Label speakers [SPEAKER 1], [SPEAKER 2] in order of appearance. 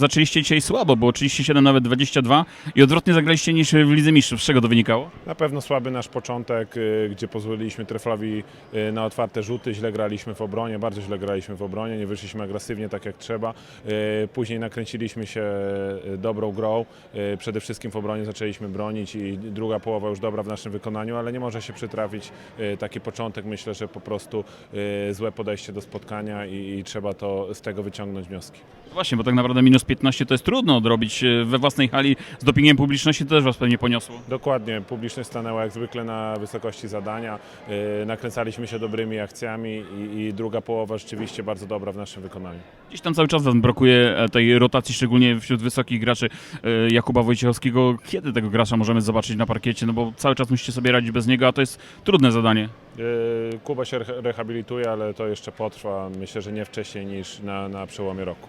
[SPEAKER 1] Zaczęliście dzisiaj słabo, było 37, nawet 22 i odwrotnie zagraliście niż w Lidze Mistrzów. Z czego to wynikało?
[SPEAKER 2] Na pewno słaby nasz początek, y, gdzie pozwoliliśmy Treflowi y, na otwarte rzuty, źle graliśmy w obronie, bardzo źle graliśmy w obronie, nie wyszliśmy agresywnie tak jak trzeba. Y, Później nakręciliśmy się dobrą grą, przede wszystkim w obronie zaczęliśmy bronić i druga połowa już dobra w naszym wykonaniu, ale nie może się przytrafić taki początek. Myślę, że po prostu złe podejście do spotkania i, i trzeba to z tego wyciągnąć wnioski.
[SPEAKER 1] Właśnie, bo tak naprawdę minus 15 to jest trudno odrobić e, we własnej hali z dopingiem publiczności, to też was pewnie poniosło.
[SPEAKER 2] Dokładnie, publiczność stanęła jak zwykle na wysokości zadania. Yy, nakręcaliśmy się dobrymi akcjami i, i druga połowa rzeczywiście bardzo dobra w naszym wykonaniu.
[SPEAKER 1] Gdzieś tam cały czas brakuje e, tej rotacji, szczególnie wśród wysokich graczy e, Jakuba Wojciechowskiego. Kiedy tego gracza możemy zobaczyć na parkiecie? No bo cały czas musicie sobie radzić bez niego, a to jest trudne zadanie.
[SPEAKER 2] Kuba się reha- rehabilituje, ale to jeszcze potrwa. Myślę, że nie wcześniej niż na, na przełomie roku.